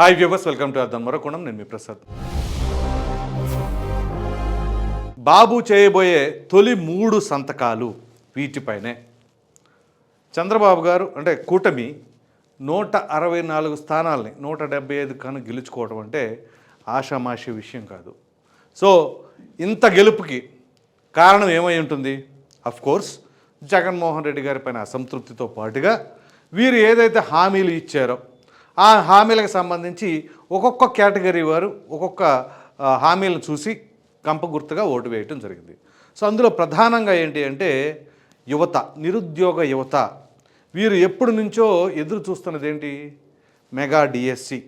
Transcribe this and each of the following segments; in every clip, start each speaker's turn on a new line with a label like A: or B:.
A: Hi viewers welcome to అర్థం మరొకోణం నేను మీ ప్రసాద్. బాబు చేయబోయే తొలి మూడు సంతకాలు వీటిపైనే. చంద్రబాబు గారు అంటే కూటమి నూట అరవై నాలుగు స్థానాల్ని నూట డెబ్బై ఐదు కను గెలుచుకోవడం అంటే ఆషామాషి విషయం కాదు. సో ఇంత గెలుపుకి కారణం ఏమై ఉంటుంది? అఫ్ కోర్స్ జగన్మోహన్ రెడ్డి గారి పైన అసంతృప్తితో పాటుగా వీరు ఏదైతే హామీలు ఇచ్చారో ఆ హామీలకు సంబంధించి ఒక్కొక్క కేటగిరీ వారు ఒక్కొక్క హామీలను చూసి కంప గుర్తుగా ఓటు వేయటం జరిగింది. సో అందులో ప్రధానంగా ఏంటి అంటే యువత నిరుద్యోగ యువత. వీరు ఎప్పటి నుంచో ఎదురు చూస్తున్నది ఏంటి? Mega DSC.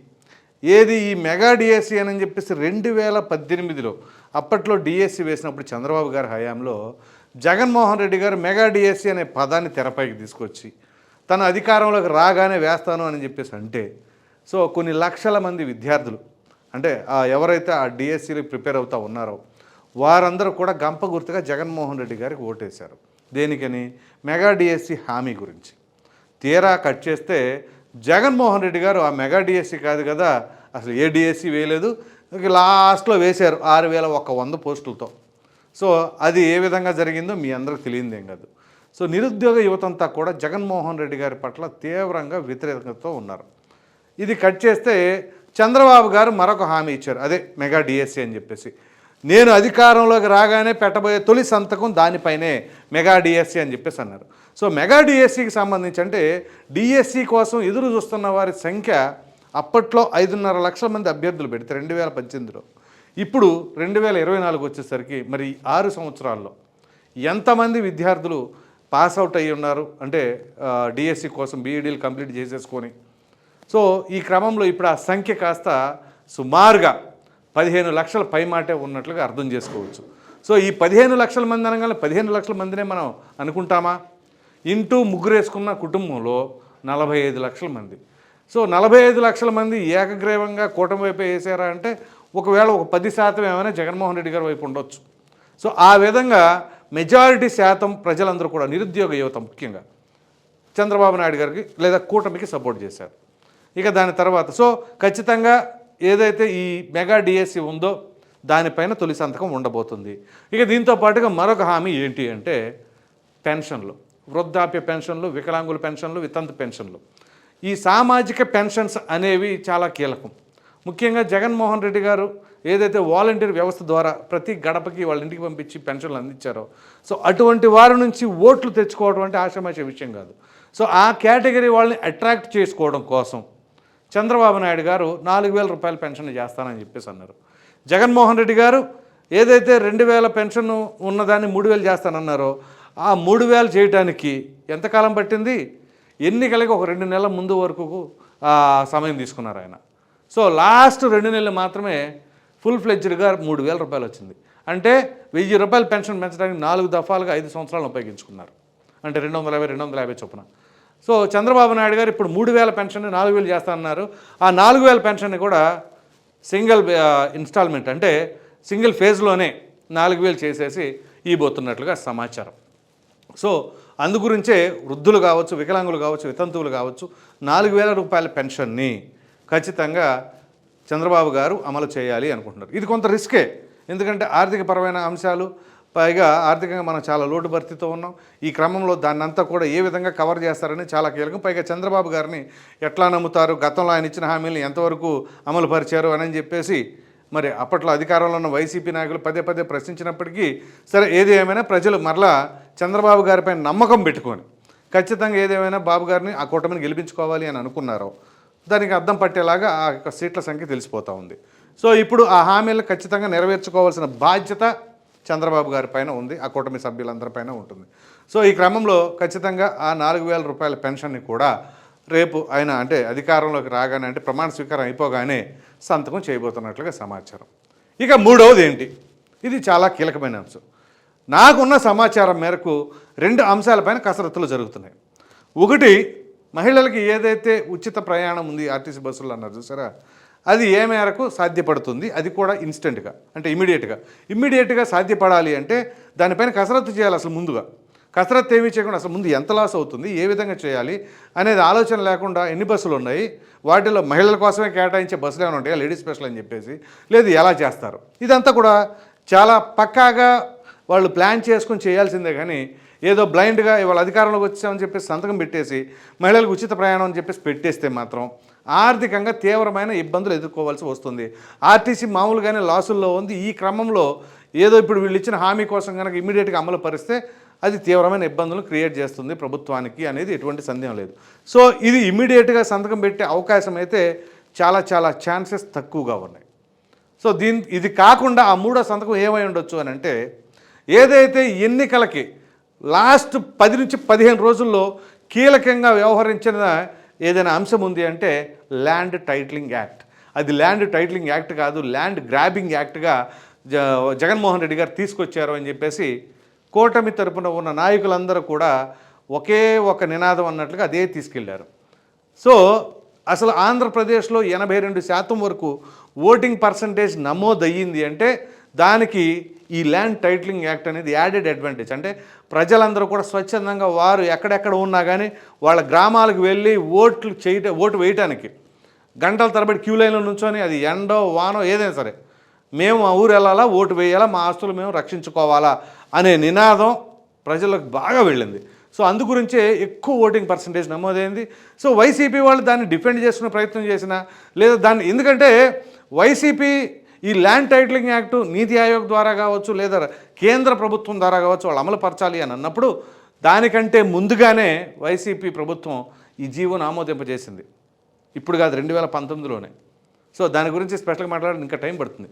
A: ఏది ఈ మెగా డిఎస్సి అని చెప్పేసి రెండు వేల పద్దెనిమిదిలో అప్పట్లో డిఎస్సి వేసినప్పుడు చంద్రబాబు గారి హయాంలో జగన్మోహన్ రెడ్డి గారు మెగా డిఎస్సి అనే పదాన్ని తెరపైకి తీసుకొచ్చి తన అధికారంలోకి రాగానే వేస్తాను అని చెప్పేసి అంటే సో కొన్ని లక్షల మంది విద్యార్థులు అంటే ఎవరైతే ఆ డిఎస్సికి ప్రిపేర్ అవుతా ఉన్నారో వారందరూ కూడా గంప గుర్తుగా జగన్మోహన్ రెడ్డి గారికి ఓటేశారు. దేనికని? మెగా డిఎస్సి హామీ గురించి. తీరా కట్ చేస్తే జగన్మోహన్ రెడ్డి గారు ఆ మెగా డిఎస్సి కాదు కదా అసలు ఏ డిఎస్సి వేయలేదు. లాస్ట్లో వేశారు ఆరు వేల ఒక వంద పోస్టులతో. సో అది ఏ విధంగా జరిగిందో మీ అందరికి తెలియదేం కాదు. సో నిరుద్యోగ యువతంతా కూడా జగన్మోహన్ రెడ్డి గారి పట్ల తీవ్రంగా వ్యతిరేకతతో ఉన్నారు. ఇది కట్ చేస్తే చంద్రబాబు గారు మరొక హామీ ఇచ్చారు. అదే మెగా డిఎస్సి అని చెప్పేసి. నేను అధికారంలోకి రాగానే పెట్టబోయే తొలి సంతకం దానిపైనే మెగా డిఎస్సి అని చెప్పేసి అన్నారు. సో మెగా డిఎస్సికి సంబంధించి అంటే డిఎస్సి కోసం ఎదురు చూస్తున్న వారి సంఖ్య అప్పట్లో ఐదున్నర లక్షల మంది అభ్యర్థులు పెడితే రెండు వేల పద్దెనిమిదిలో. ఇప్పుడు రెండు వేల ఇరవై నాలుగు వచ్చేసరికి మరి ఆరు సంవత్సరాల్లో ఎంతమంది విద్యార్థులు పాస్ అవుట్ అయ్యి ఉన్నారు. అంటే డిఎస్సి కోసం బీఈడీలు కంప్లీట్ చేసేసుకొని. సో ఈ క్రమంలో ఇప్పుడు ఆ సంఖ్య కాస్త సుమారుగా పదిహేను లక్షల పైమాటే ఉన్నట్లుగా అర్థం చేసుకోవచ్చు. సో ఈ పదిహేను లక్షల మంది అనగానే పదిహేను లక్షల మందినే మనం అనుకుంటామా? ఇంటూ ముగ్గురేసుకున్న కుటుంబంలో నలభై ఐదు లక్షల మంది. సో నలభై ఐదు లక్షల మంది ఏకగ్రీవంగా కూటమి వైపు వేసారా అంటే ఒకవేళ ఒక పది శాతం ఏమైనా జగన్మోహన్ రెడ్డి గారి వైపు ఉండొచ్చు. సో ఆ విధంగా మెజారిటీ శాతం ప్రజలందరూ కూడా నిరుద్యోగ యువత ముఖ్యంగా చంద్రబాబు నాయుడు గారికి లేదా కూటమికి సపోర్ట్ చేశారు. ఇక దాని తర్వాత సో ఖచ్చితంగా ఏదైతే ఈ మెగా డిఎస్సి ఉందో దానిపైన తొలి సంతకం ఉండబోతుంది. ఇక దీంతో పాటుగా మరొక హామీ ఏంటి అంటే పెన్షన్లు. వృద్ధాప్య పెన్షన్లు వికలాంగుల పెన్షన్లు వితంతు పెన్షన్లు. ఈ సామాజిక పెన్షన్స్ అనేవి చాలా కీలకం. ముఖ్యంగా జగన్మోహన్ రెడ్డి గారు ఏదైతే వాలంటీర్ వ్యవస్థ ద్వారా ప్రతి గడపకి వాళ్ళ ఇంటికి పంపించి పెన్షన్లు అందించారో సో అటువంటి వారి నుంచి ఓట్లు తెచ్చుకోవడం అంటే ఆషామాషి విషయం కాదు. సో ఆ కేటగిరీ వాళ్ళని అట్రాక్ట్ చేసుకోవడం కోసం చంద్రబాబు నాయుడు గారు నాలుగు వేల రూపాయల పెన్షన్ చేస్తానని చెప్పేసి అన్నారు. జగన్మోహన్ రెడ్డి గారు ఏదైతే రెండు వేల పెన్షన్ ఉన్నదాన్ని మూడు వేలు చేస్తానన్నారో ఆ మూడు వేలు చేయడానికి ఎంతకాలం పట్టింది? ఎన్నికలకి ఒక రెండు నెలల ముందు వరకు సమయం తీసుకున్నారు ఆయన. సో లాస్ట్ రెండు నెలలు మాత్రమే ఫుల్ ఫ్లెడ్జ్డ్గా మూడు వేల రూపాయలు వచ్చింది. అంటే వెయ్యి రూపాయలు పెన్షన్ పెంచడానికి నాలుగు దఫాలుగా ఐదు సంవత్సరాలు ఉపయోగించుకున్నారు. అంటే రెండు వందల యాభై రెండు వందల యాభై చొప్పున. సో చంద్రబాబు నాయుడు గారు ఇప్పుడు మూడు వేల పెన్షన్ నాలుగు వేలు చేస్తానన్నారు. ఆ నాలుగు వేల పెన్షన్ కూడా సింగిల్ ఇన్స్టాల్మెంట్ అంటే సింగిల్ ఫేజ్లోనే నాలుగు వేలు చేసేసి ఇవ్వబోతున్నట్లుగా సమాచారం. సో అందుగురించే వృద్ధులు కావచ్చు వికలాంగులు కావచ్చు వితంతువులు కావచ్చు నాలుగు వేల రూపాయల పెన్షన్ని ఖచ్చితంగా చంద్రబాబు గారు అమలు చేయాలి అనుకుంటున్నారు. ఇది కొంత రిస్కే. ఎందుకంటే ఆర్థికపరమైన అంశాలు పైగా ఆర్థికంగా మనం చాలా లోటు భర్తీతో ఉన్నాం. ఈ క్రమంలో దాన్ని అంతా కూడా ఏ విధంగా కవర్ చేస్తారని చాలా కీలకం. పైగా చంద్రబాబు గారిని ఎట్లా నమ్ముతారు గతంలో ఆయన ఇచ్చిన హామీలను ఎంతవరకు అమలు పరిచారు అని చెప్పేసి మరి అప్పట్లో అధికారంలో ఉన్న వైసీపీ నాయకులు పదే పదే ప్రశ్నించినప్పటికీ సరే ఏది ఏమైనా ప్రజలు మరలా చంద్రబాబు గారిపై నమ్మకం పెట్టుకొని ఖచ్చితంగా ఏదేమైనా బాబు గారిని ఆ కూటమిని గెలిపించుకోవాలి అని అనుకున్నారో దానికి అర్థం పట్టేలాగా ఆ యొక్క సీట్ల సంఖ్య తెలిసిపోతూ ఉంది. సో ఇప్పుడు ఆ హామీలు ఖచ్చితంగా నెరవేర్చుకోవాల్సిన బాధ్యత చంద్రబాబు గారి పైన ఉంది. ఆ కూటమి సభ్యులందరిపైన ఉంటుంది. సో ఈ క్రమంలో ఖచ్చితంగా ఆ నాలుగు వేల రూపాయల పెన్షన్ని కూడా రేపు ఆయన అంటే అధికారంలోకి రాగానే అంటే ప్రమాణ స్వీకారం అయిపోగానే సంతకం చేయబోతున్నట్లుగా సమాచారం. ఇక మూడవది ఏంటి? ఇది చాలా కీలకమైన అంశం. నాకున్న సమాచారం మేరకు రెండు అంశాలపైన కసరత్తులు జరుగుతున్నాయి. ఒకటి మహిళలకి ఏదైతే ఉచిత ప్రయాణం ఉంది ఆర్టీసీ బస్సులు అన్నారు చూసారా అది ఏ మేరకు సాధ్యపడుతుంది? అది కూడా ఇన్స్టెంట్గా అంటే ఇమీడియట్గా ఇమ్మీడియట్గా సాధ్యపడాలి అంటే దానిపైన కసరత్తు చేయాలి అసలు ముందుగా. కసరత్తు ఏమీ చేయకుండా అసలు ముందు ఎంత లాస్ అవుతుంది ఏ విధంగా చేయాలి అనేది ఆలోచన లేకుండా ఎన్ని బస్సులు ఉన్నాయి వాటిలో మహిళల కోసమే కేటాయించే బస్సులు ఏమైనా ఉంటాయా లేడీస్ స్పెషల్ అని చెప్పేసి లేదు ఎలా చేస్తారు? ఇదంతా కూడా చాలా పక్కాగా వాళ్ళు ప్లాన్ చేసుకుని చేయాల్సిందే కానీ ఏదో బ్లైండ్గా ఇవాళ అధికారంలోకి వచ్చామని చెప్పేసి సంతకం పెట్టేసి మహిళలకు ఉచిత ప్రయాణం అని చెప్పేసి పెట్టేస్తే మాత్రం ఆర్థికంగా తీవ్రమైన ఇబ్బందులు ఎదుర్కోవాల్సి వస్తుంది. ఆర్టీసీ మామూలుగానే లాసుల్లో ఉంది. ఈ క్రమంలో ఏదో ఇప్పుడు వీళ్ళు ఇచ్చిన హామీ కోసం కనుక ఇమీడియట్గా అమలు పరిస్తే అది తీవ్రమైన ఇబ్బందులు క్రియేట్ చేస్తుంది ప్రభుత్వానికి అనేది ఎటువంటి సందేహం లేదు. సో ఇది ఇమీడియట్గా సంతకం పెట్టే అవకాశం అయితే చాలా చాలా ఛాన్సెస్ తక్కువగా ఉన్నాయి. సో దీని ఇది కాకుండా ఆ మూడో సంతకం ఏమై ఉండొచ్చు అని అంటే ఏదైతే ఎన్నికలకి లాస్ట్ పది నుంచి పదిహేను రోజుల్లో కీలకంగా వ్యవహరించిన ఏదైనా అంశం ఉంది అంటే ల్యాండ్ టైటిలింగ్ యాక్ట్. అది ల్యాండ్ టైటిలింగ్ యాక్ట్ కాదు ల్యాండ్ గ్రాబింగ్ యాక్ట్గా జ జగన్మోహన్ రెడ్డి గారు తీసుకొచ్చారు అని చెప్పేసి కూటమి తరపున ఉన్న నాయకులందరూ కూడా ఒకే ఒక నినాదం అన్నట్లుగా అదే తీసుకెళ్ళారు. సో అసలు ఆంధ్రప్రదేశ్లో ఎనభై రెండు శాతం వరకు ఓటింగ్ పర్సంటేజ్ నమోదయ్యింది అంటే దానికి ఈ ల్యాండ్ టైటిలింగ్ యాక్ట్ అనేది యాడెడ్ అడ్వాంటేజ్. అంటే ప్రజలందరూ కూడా స్వచ్ఛందంగా వారు ఎక్కడెక్కడ ఉన్నా కానీ వాళ్ళ గ్రామాలకు వెళ్ళి ఓట్లు చేయట ఓటు వేయటానికి గంటల తరబడి క్యూ లైన్లో నుంచొని అది ఎండో వానో ఏదైనా సరే మేము మా ఊరు వెళ్ళాలా ఓటు వేయాలా మా ఆస్తులు మేము రక్షించుకోవాలా అనే నినాదం ప్రజలకు బాగా వెళ్ళింది. సో అందు గురించే ఎక్కువ ఓటింగ్ పర్సంటేజ్ నమోదైంది. సో వైసీపీ వాళ్ళు దాన్ని డిఫెండ్ చేసుకునే ప్రయత్నం చేసినా లేదా దాన్ని ఎందుకంటే వైసీపీ ఈ ల్యాండ్ టైటిలింగ్ యాక్టు నీతి ఆయోగ్ ద్వారా కావచ్చు లేదా కేంద్ర ప్రభుత్వం ద్వారా కావచ్చు వాళ్ళు అమలుపరచాలి అని అన్నప్పుడు దానికంటే ముందుగానే వైసీపీ ప్రభుత్వం ఈ జీవోను ఆమోదింపజేసింది. ఇప్పుడు కాదు రెండు వేల పంతొమ్మిదిలోనే. సో దాని గురించి స్పెషల్గా మాట్లాడడం ఇంకా టైం పడుతుంది.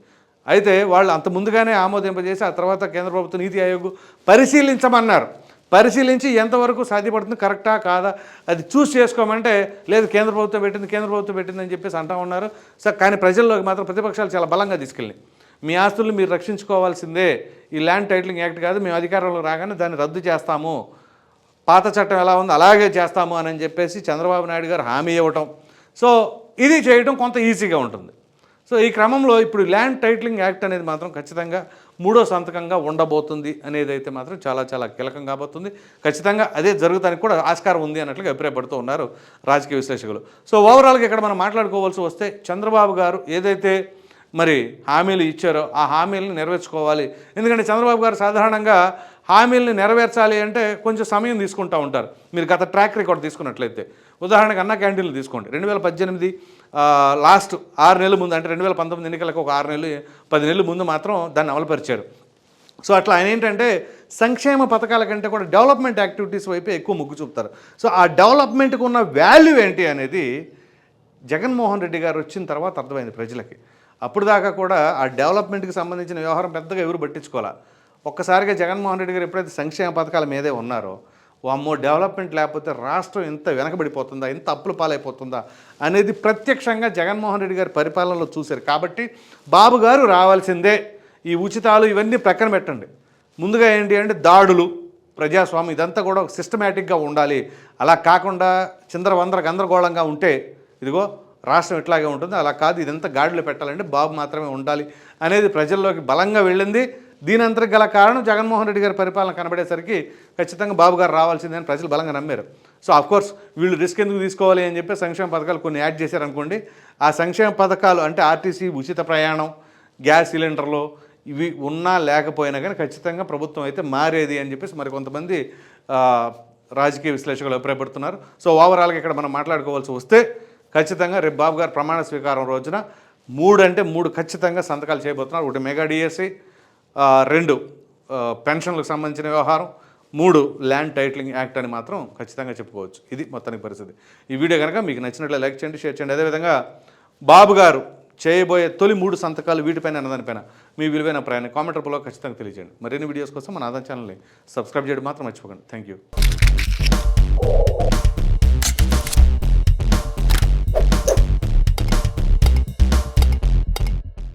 A: అయితే వాళ్ళు అంత ముందుగానే ఆమోదింపజేసి ఆ తర్వాత కేంద్ర ప్రభుత్వ నీతి ఆయోగ్ పరిశీలించమన్నారు. పరిశీలించి ఎంతవరకు సాధ్యపడుతుంది కరెక్టా కాదా అది చూస్ చేసుకోమంటే లేదు కేంద్ర ప్రభుత్వం పెట్టింది కేంద్ర ప్రభుత్వం పెట్టింది అని చెప్పేసి అంటా ఉన్నారు. సార్ కానీ ప్రజల్లోకి మాత్రం ప్రతిపక్షాలు చాలా బలంగా తీసుకెళ్ళి మీ ఆస్తులను మీరు రక్షించుకోవాల్సిందే. ఈ ల్యాండ్ టైటిలింగ్ యాక్ట్ కాదు మేము అధికారంలో రాగానే దాన్ని రద్దు చేస్తాము. పాత చట్టం ఎలా ఉందో అలాగే చేస్తాము అని చెప్పేసి చంద్రబాబు నాయుడు గారు హామీ ఇవ్వటం. సో ఇది చేయడం కొంత ఈజీగా ఉంటుంది. సో ఈ క్రమంలో ఇప్పుడు ల్యాండ్ టైటిలింగ్ యాక్ట్ అనేది మాత్రం ఖచ్చితంగా మూడో సంతకంగా ఉండబోతుంది అనేది అయితే మాత్రం చాలా చాలా కీలకం కాబోతుంది. ఖచ్చితంగా అదే జరుగుతానికి కూడా ఆస్కారం ఉంది అన్నట్లుగా అభిప్రాయపడుతూ ఉన్నారు రాజకీయ విశ్లేషకులు. సో ఓవరాల్గా ఇక్కడ మనం మాట్లాడుకోవాల్సి వస్తే చంద్రబాబు గారు ఏదైతే మరి హామీలు ఇచ్చారో ఆ హామీలను నెరవేర్చుకోవాలి. ఎందుకంటే చంద్రబాబు గారు సాధారణంగా హామీలను నెరవేర్చాలి అంటే కొంచెం సమయం తీసుకుంటూ ఉంటారు. మీరు గత ట్రాక్ రికార్డ్ తీసుకున్నట్లయితే. ఉదాహరణకు అన్న క్యాంటీన్లు తీసుకోండి. రెండు వేల పద్దెనిమిది లాస్ట్ ఆరు నెలల ముందు అంటే రెండు వేల పంతొమ్మిది ఎన్నికలకు ఒక ఆరు నెలలు పది నెలల ముందు మాత్రం దాన్ని అమలుపరిచారు. సో అట్లా ఆయన ఏంటంటే సంక్షేమ పథకాల కంటే కూడా డెవలప్మెంట్ యాక్టివిటీస్ వైపే ఎక్కువ మొగ్గు చూపుతారు. సో ఆ డెవలప్మెంట్కి ఉన్న వాల్యూ ఏంటి అనేది జగన్మోహన్ రెడ్డి గారు వచ్చిన తర్వాత అర్థమైంది ప్రజలకి. అప్పుడు దాకా కూడా ఆ డెవలప్మెంట్కి సంబంధించిన వ్యవహారం పెద్దగా ఎవరు పట్టించుకోవాలా? ఒక్కసారిగా జగన్మోహన్ రెడ్డి గారు ఎప్పుడైతే సంక్షేమ పథకాల మీదే ఉన్నారో వామ్మో డెవలప్మెంట్ లేకపోతే రాష్ట్రం ఎంత వెనకబడిపోతుందా? ఎంత అప్పుల పాలైపోతుందా? అనేది ప్రత్యక్షంగా జగన్మోహన్ రెడ్డి గారి పరిపాలనలో చూశారు. కాబట్టి బాబు గారు రావాల్సిందే. ఈ ఉచితాలు ఇవన్నీ ప్రక్కన పెట్టండి. ముందుగా ఏంటి అంటే దాడులు ప్రజాస్వామ్యం ఇదంతా కూడా ఒక సిస్టమేటిక్గా ఉండాలి. అలా కాకుండా చిందరవందర గందరగోళంగా ఉంటే ఇదిగో రాష్ట్రం ఇట్లాగే ఉంటుంది. అలా కాదు ఇదంతా గాడిలో పెట్టాలంటే బాబు మాత్రమే ఉండాలి అనేది ప్రజల్లోకి బలంగా వెళ్ళింది. దీని అంతర్గల గల కారణం జగన్మోహన్ రెడ్డి గారి పరిపాలన కనబడేసరికి ఖచ్చితంగా బాబు గారు రావాల్సిందని ప్రజలు బలంగా నమ్మారు. సో కోర్స్ వీళ్ళు రిస్క్ ఎందుకు తీసుకోవాలి అని చెప్పి సంక్షేమ పథకాలు కొన్ని యాడ్ చేశారనుకోండి ఆ సంక్షేమ పథకాలు అంటే ఆర్టీసీ ఉచిత ప్రయాణం గ్యాస్ సిలిండర్లు ఇవి ఉన్నా లేకపోయినా కానీ ఖచ్చితంగా ప్రభుత్వం అయితే మారేది అని చెప్పేసి మరి కొంతమంది రాజకీయ విశ్లేషకులు అభిప్రాయపడుతున్నారు. సో ఓవరాల్గా ఇక్కడ మనం మాట్లాడుకోవాల్సి వస్తే ఖచ్చితంగా రేపు బాబు గారు ప్రమాణ స్వీకారం రోజున మూడు అంటే మూడు ఖచ్చితంగా సంతకాలు చేయబోతున్నారు. ఒకటి మెగా డిఎస్సి రెండు పెన్షన్లకు సంబంధించిన వ్యవహారం మూడు ల్యాండ్ టైటిలింగ్ యాక్ట్ అని మాత్రం ఖచ్చితంగా చెప్పుకోవచ్చు. ఇది మొత్తానికి పరిస్థితి. ఈ వీడియో కనుక మీకు నచ్చినట్లు లైక్ చేయండి షేర్ చేయండి. అదేవిధంగా బాబు గారు చేయబోయే తొలి మూడు సంతకాలు వీటిపైన అన్నదానిపైన మీ విలువైన ప్రయాణం కామెంట్ రూపంలో ఖచ్చితంగా తెలియజేయండి. మరిన్ని వీడియోస్ కోసం మన ఆదాయం ఛానల్ని సబ్స్క్రైబ్ చేయడం మాత్రం మర్చిపోకండి. Thank you